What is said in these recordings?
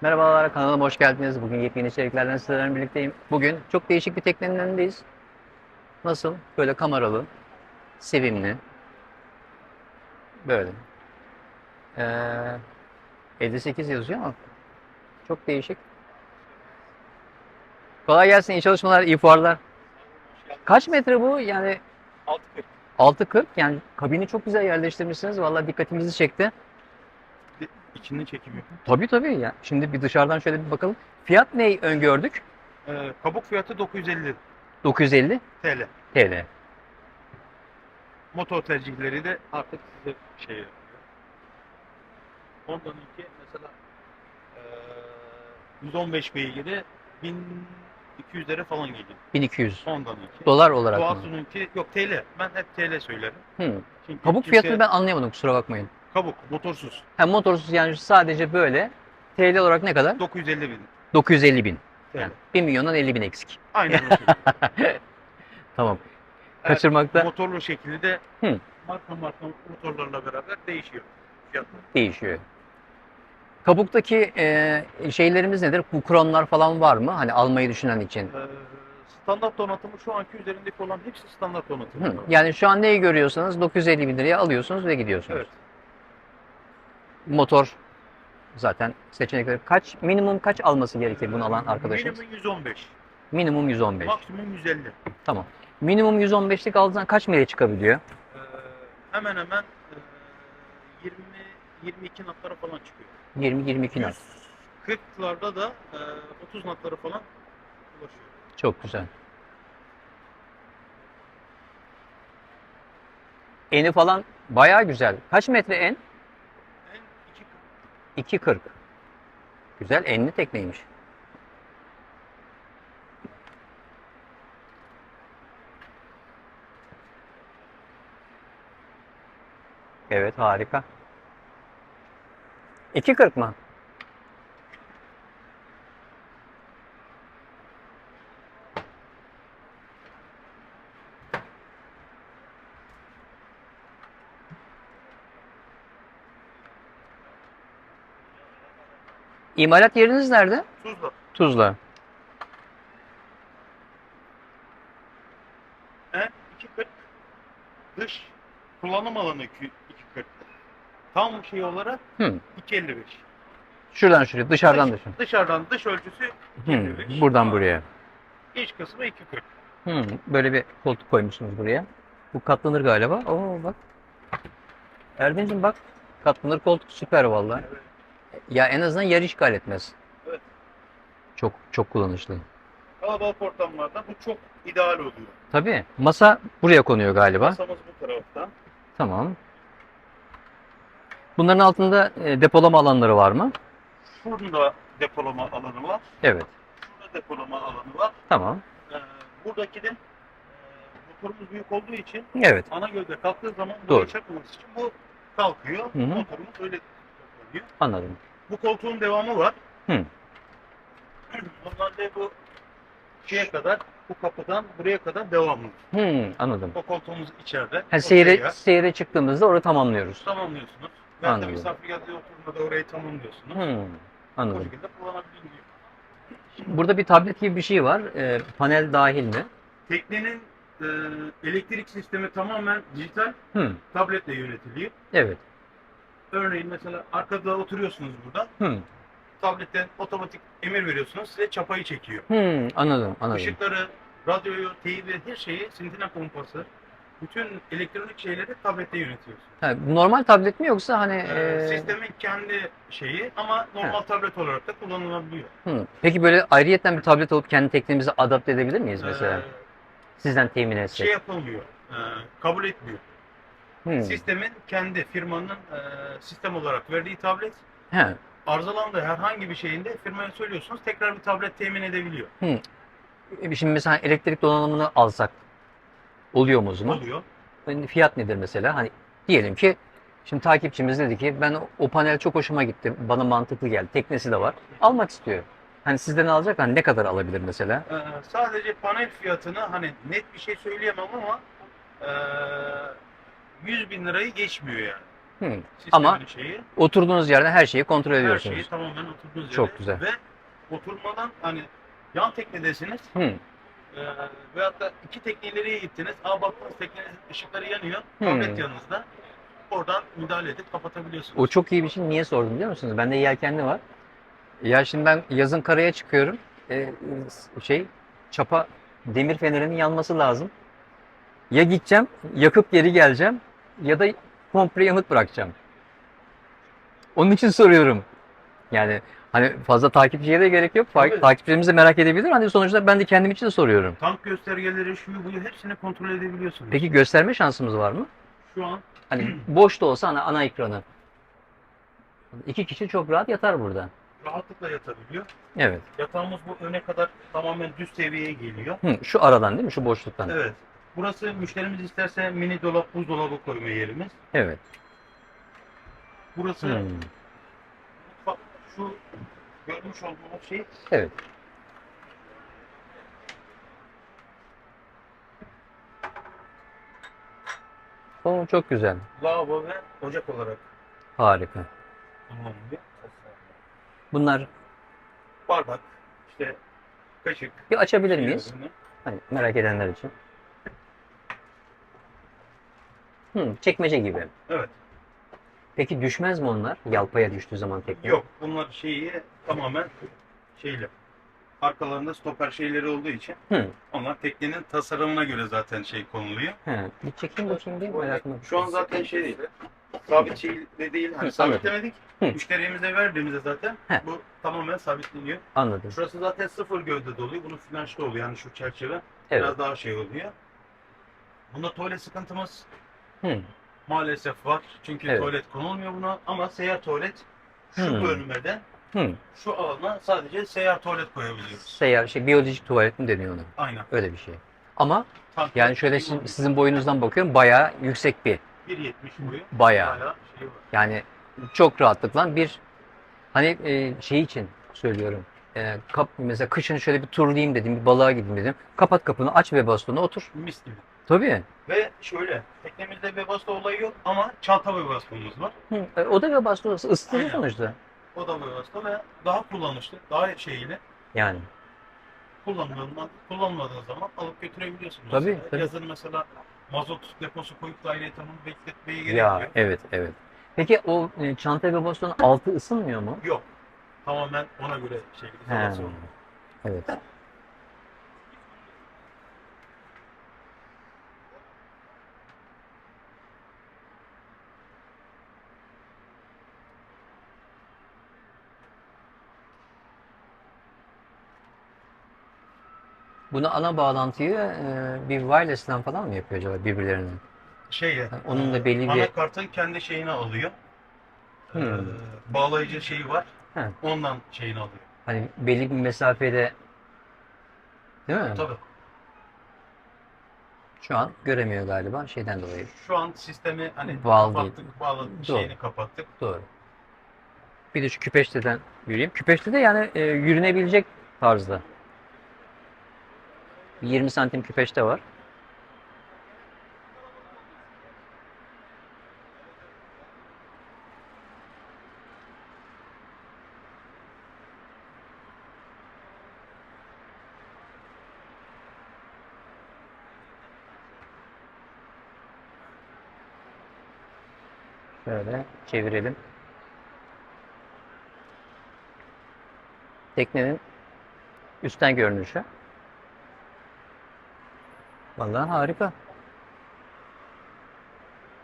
Merhabalar kanalıma hoş geldiniz. Bugün yepyeni içeriklerden sizlerle birlikteyim. Bugün çok değişik bir teknenin önündeyiz. Nasıl? Böyle kameralı, sevimli. Böyle. Ee, 58 yazıyor ama çok değişik. Kolay gelsin, iyi çalışmalar, iyi fuarlar. Kaç metre bu? Yani 6.40. 6.40 yani kabini çok güzel yerleştirmişsiniz. Vallahi dikkatimizi çekti. İçinde çekim yok. Tabii tabii ya. Şimdi bir dışarıdan şöyle bir bakalım. Fiyat ne öngördük? Ee, kabuk fiyatı 950 950 TL. TL. Motor tercihleri de artık size şey yapıyor. Ondan önce mesela ee, 115 beygiri 1200 lira falan geliyor. 1200 Ondan önce. dolar olarak mı? Doğası'nınki yok TL. Ben hep TL söylerim. Hı. Çünkü Kabuk kimse- fiyatını ben anlayamadım kusura bakmayın. Kabuk motorsuz Hem motorsuz yani sadece böyle TL olarak ne kadar? 950 bin 950 bin. TL. Yani 1 milyondan 50 bin eksik. Aynen şekilde. Tamam. Evet, Kaçırmakta Motorlu şekilde Hı. marka marka motorlarla beraber değişiyor fiyatlar. değişiyor. Kabuktaki e, şeylerimiz nedir? Bu falan var mı? Hani almayı düşünen için. Ee, standart donatımı şu anki üzerindeki olan hepsi standart donatımı. Hı. Yani şu an neyi görüyorsanız 950 bin liraya alıyorsunuz ve gidiyorsunuz. Evet. Motor zaten seçenekleri kaç minimum kaç alması gerekir bunu alan arkadaşımız? Minimum 115, Minimum 115. maksimum 150. Tamam. Minimum 115'lik aldığın kaç mile çıkabiliyor? Ee, hemen hemen e, 20 22 knotlara falan çıkıyor. 20-22 knot. 40'larda da e, 30 knotlara falan ulaşıyor. Çok güzel. Eni falan bayağı güzel. Kaç metre en? En 2 2.40. Güzel enli tekneymiş. Evet harika. 2.40 mı? İmalat yeriniz nerede? Tuzla. Tuzla. En 2.40 dış kullanım alanı 2.40. Tam şey olarak Hı. 2.55. Şuradan şuraya, dışarıdan Dış- dışarı. Dışarıdan dış ölçüsü Hı. 2.55. Buradan buraya. İç kısmı 2.40. Hı. Böyle bir koltuk koymuşsunuz buraya. Bu katlanır galiba. Oo bak. Erdinç'im bak. Katlanır koltuk süper vallahi. Ya en azından yer işgal etmez. Evet. Çok çok kullanışlı. Kalabalık ortamlarda bu çok ideal oluyor. Tabii. Masa buraya konuyor galiba. Masamız bu tarafta. Tamam. Bunların altında e, depolama alanları var mı? Şurada depolama alanı var. Evet. Şurada depolama alanı var. Tamam. Ee, buradaki de e, motorumuz büyük olduğu için Evet. ana gövde kalktığı zaman Doğru. buraya çarpmaması için bu kalkıyor. Hı hı. Motorumuz öyle kullanıyor. Anladım. Bu koltuğun devamı var. Hı. Normalde bu şeye kadar bu kapıdan buraya kadar devamlı. Hı, anladım. O koltuğumuz içeride. Ha, seyre, seyre çıktığımızda orayı tamamlıyoruz. tamamlıyorsunuz. Ben de Anladım. misafir geldiği oturumda da orayı tamamlıyorsunuz. Hı, Bu anladım. şekilde kullanabiliyor. Burada bir tablet gibi bir şey var. E, panel dahil mi? Teknenin e, elektrik sistemi tamamen dijital Hı, tabletle yönetiliyor. evet. Örneğin mesela arkada oturuyorsunuz burada. Hı, Tabletten otomatik emir veriyorsunuz. Size çapayı çekiyor. hı, anladım, anladım. Işıkları, radyoyu, teybi, her şeyi, sintine pompası, bütün elektronik şeyleri tablette yönetiyorsunuz. Ha, normal tablet mi yoksa hani Ee, e, sistemin kendi şeyi ama normal tablet olarak da kullanılabiliyor. hı. Peki böyle ayrıyetten bir tablet alıp kendi teknemize adapte edebilir miyiz mesela? Ee, Sizden temin şey etsek. yapılmıyor, e, kabul etmiyor. Hı. Sistemin kendi firmanın e, sistem olarak verdiği tablet He. arızalandığı herhangi bir şeyinde firmaya söylüyorsunuz tekrar bir tablet temin edebiliyor. E, Şimdi mesela elektrik donanımını alsak oluyor mu o zaman? Oluyor. Yani Fiyat nedir mesela? Hani diyelim ki şimdi takipçimiz dedi ki ben o- o panel çok hoşuma gitti. Bana mantıklı geldi. Teknesi de var. Almak istiyor. Hani sizden alacak hani ne kadar alabilir mesela? Ee, sadece panel fiyatını hani net bir şey söyleyemem ama ee, 100 bin lirayı geçmiyor yani. Hı. Sistemin Ama şeyi. oturduğunuz yerden her şeyi kontrol Her ediyorsunuz. şeyi tamamen oturduğunuz. Çok güzel. Ve oturmadan hani yan teknedesiniz Hı. e, veyahut da iki tekne ileriye gittiniz. Aa baktınız teknenizin ışıkları yanıyor. Hmm. Tablet yanınızda. Oradan müdahale edip kapatabiliyorsunuz. O çok iyi bir şey. Niye sordum biliyor musunuz? Bende yelkenli var. Ya şimdi ben yazın karaya çıkıyorum. Ee, şey çapa demir fenerinin yanması lazım. Ya gideceğim, yakıp geri geleceğim ya da komple yanık bırakacağım. Onun için soruyorum. Yani hani fazla takipçiye de gerek yok. Tabii. Takipçilerimiz de merak edebilir. Hani sonuçta ben de kendim için de soruyorum. Tank göstergeleri, şuyu buyu hepsini kontrol edebiliyorsunuz. Peki gösterme şansımız var mı? Şu an Hani boş da olsa ana, ana ekranı. İki kişi çok rahat yatar burada. rahatlıkla yatabiliyor. Evet. Yatağımız bu öne kadar tamamen düz seviyeye geliyor. Hı, şu aradan değil mi? Şu boşluktan. Evet. Burası müşterimiz isterse mini dolap, buzdolabı koyma yerimiz. Evet. Burası Hmm. mutfak. Şu görmüş olduğunuz şey Evet. O çok güzel. lavabo ve ocak olarak Harika. kullanılıyor. Bunlar Bardak, işte kaşık. bir açabilir miyiz? ürünü. Hani merak edenler için. Hı, çekmece gibi. Evet. Peki düşmez mi onlar? Yalpaya düştüğü zaman tekne. Yok bunlar şeyi tamamen şeyle. Arkalarında stoper şeyleri olduğu için Hı. onlar teknenin tasarımına göre zaten şey konuluyor. He. Bir çekeyim bakayım değil mi? Merakım. Şu an zaten şey değil. Sabit şey de değil. Hani Hı, sabitlemedik. Hı. Müşterimize verdiğimizde zaten He. bu tamamen sabitleniyor. Anladım. Şurası zaten sıfır gövde doluyor. Bunun flanşlı oluyor. Yani şu çerçeve Evet. biraz daha şey oluyor. Bunda tuvalet sıkıntımız Hı. maalesef var. Çünkü Evet. tuvalet konulmuyor buna. Ama seyyar tuvalet şu Hmm. bölmede Hı. şu alana sadece seyyar tuvalet koyabiliyoruz. Seyyar şey biyolojik tuvalet mi deniyor ona? Aynen. Öyle bir şey. Ama Tank yani şöyle sizin, sizin boyunuzdan bakıyorum bayağı yüksek bir 1.70 boyu. Bayağı. Bayağı şey var. Yani çok rahatlıkla bir hani e, şey için söylüyorum. E, kap, mesela kışın şöyle bir turlayayım dedim, bir balığa gideyim dedim. Kapat kapını, aç ve bastonu otur. Mis gibi. Tabii. Ve şöyle, teknemizde Webasto olayı yok ama çanta Webasto'muz var. Hı, e, o da ve bastonu ısıtıcı Aynen. sonuçta. O da Webasto ve daha kullanışlı, daha şeyli. Yani. Kullanılan, kullanmadığın zaman alıp götürebiliyorsun. Tabii, mesela. tabii. Yazın mesela mazot deposu koyup da ayrıca onu bekletmeye gerek Ya yok. evet evet. Peki o e, çanta ve bastonun altı ısınmıyor mu? Yok. Tamamen ona göre şey, izolasyon. Evet. Bunu ana bağlantıyı e, bir wireless'ten falan mı yapıyor acaba birbirlerine? Şey, Onun da belli bir- Anakartın kendi şeyini alıyor. Hmm. Ee, bağlayıcı şeyi var. He. Ondan şeyini alıyor. Hani belli bir mesafede değil mi? Tabii. Şu an göremiyor galiba şeyden dolayı. Şu an sistemi hani Bağlı kapattık, bağladık, Doğru. şeyini kapattık. Doğru. Bir de şu küpeşteden yürüyeyim. Küpeşte de yani e, yürünebilecek tarzda. 20 santim küpeşte var. Şöyle çevirelim. Teknenin üstten görünüşü. Vallahi harika.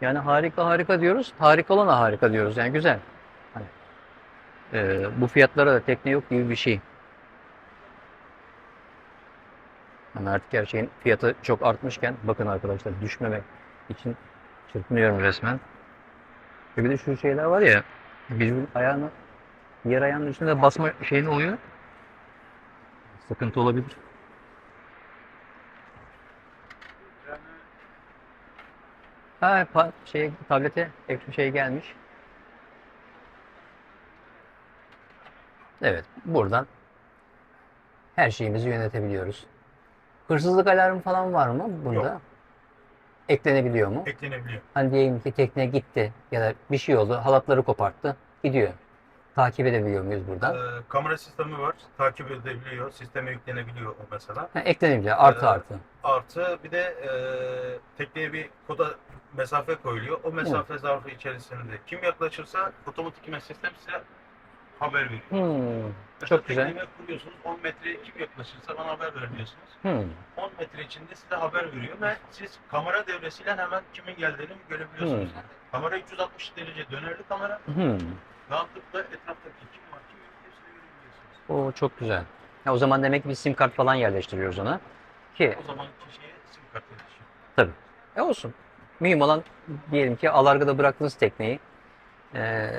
Yani harika harika diyoruz. Harika olana harika diyoruz. Yani güzel. Hani, e, bu fiyatlara da tekne yok gibi bir şey. Yani artık her şeyin fiyatı çok artmışken bakın arkadaşlar düşmemek için çırpınıyorum resmen. Ve bir de şu şeyler var ya birbirinin ayağını yer ayağının üstünde basma şeyin oluyor. Sıkıntı olabilir. Ha, şey tablete ek- şey gelmiş. Evet, buradan her şeyimizi yönetebiliyoruz. Hırsızlık alarmı falan var mı bunda? Yok. eklenebiliyor mu? eklenebiliyor. Hani diyelim ki tekne gitti ya da bir şey oldu, halatları koparttı, gidiyor. Takip edebiliyor muyuz buradan? Ee, kamera sistemi var. Takip edilebiliyor. Sisteme yüklenebiliyor o mesela. Ha, eklenebiliyor, artı Ee, artı. Artı bir de e, tekneye bir koda mesafe koyuluyor. O mesafe zarfı içerisinde kim yaklaşırsa otomatik sistem size haber veriyor. Hmm, Mesela Çok güzel. kuruyorsunuz 10 metre kim yaklaşırsa bana haber verebiliyorsunuz. hmm. 10 metre içinde size haber veriyor ve siz kamera devresiyle hemen kimin geldiğini görebiliyorsunuz. Kamera 360 derece dönerli kamera. Hmm. Rahatlıkla etraftaki kim var kim yok hepsini görebiliyorsunuz. O çok güzel. Ya o zaman demek ki bir sim kart falan yerleştiriyoruz ona. Ki O zaman kişiye sim kart yetişiyor. e olsun. Mühim olan diyelim ki alargada bıraktınız tekneyi. Ee,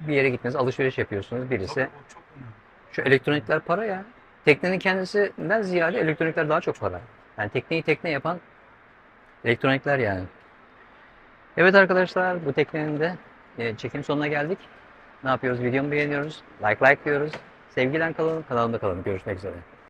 bir yere gittiniz, alışveriş yapıyorsunuz. Birisi Tabii o çok önemli. Şu elektronikler para ya. Teknenin kendisinden ziyade elektronikler daha çok para. Yani tekneyi tekne yapan elektronikler yani. Evet arkadaşlar bu teknenin de e, çekim sonuna geldik. Ne yapıyoruz? Videomu beğeniyoruz. Like like diyoruz. Sevgilen kalın, kanalımda kalın. Görüşmek üzere.